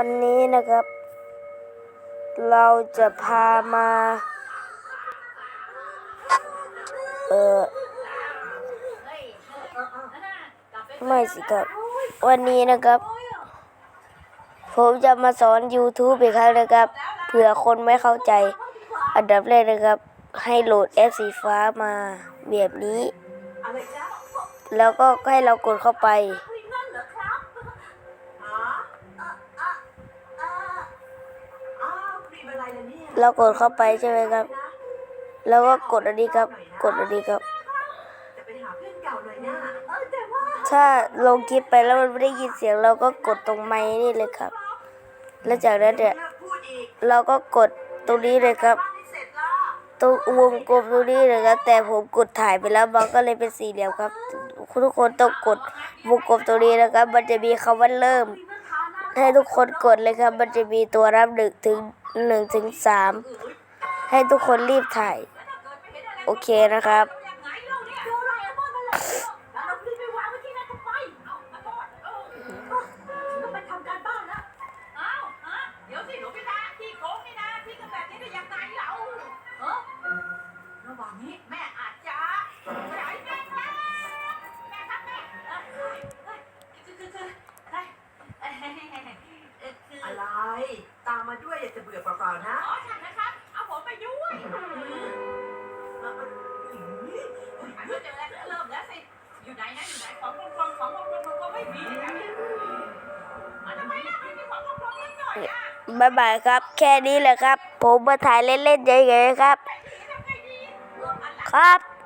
วันนี้นะครับ เราจะพามา เออไม่สิครับ วันนี้นะครับ ผมจะมาสอน YouTube อีกครั้งนะครับเผื่อคนไม่เข้าใจ อันดับแรกนะครับ ให้โหลดแอปสีฟ้ามาแบบนี้ แล้วก็ให้เรากดเข้าไป คลิปนั่นเหรอครับอ๋อเอ่อเอ่อเอ่ออ้าวครีมอะไรล่ะ เรากดเข้าไปใช่ไหมครับ แล้วก็กดอันนี้ครับ กดอันนี้ครับจะไปหาเพื่อนเก่าหน่อยนะเออแต่ว่าถ้าลงคลิปไปแล้วมันไม่ได้ยินเสียง เราก็กดตรงไม้นี่เลยครับ แล้วจากนั้นเนี่ยเราก็กดตรงนี้เลยครับบ้านที่เสร็จแล้วตรงวงกลมตรงนี้เลยครับ แต่ผมกดถ่ายไปแล้วมันก็เลยเป็นสี่เหลี่ยมครับ ทุกคนต้องกดวงกลมตรงนี้นะครับ มันจะมีคำว่าเริ่ม ให้ทุกคนกดเลยครับ มันจะมีตัวรับหนึ่งถึง หนึ่งถึงสามให้ทุกคนรีบถ่าย โอเคนะครับ มมาด้วยอย่าจะเบื่อเปล่าๆนะอ๋อฉันนะครับ เอาผมไปด้วยเออเอออืมหันมาเจอแล้วเริ่มแล้วสิ อยู่ไหนนะอยู่ไหนของกลมกลมของกลมกลมก็ไม่มีนะเนี่ยมาทำไมล่ะไม่มีของกลมกลมนิดหน่อยอะบ๊ายบายครับ แค่นี้แหละครับ ผมมาถ่ายเล่นๆเฉยๆครับทำไงดีเอออันหลังครับ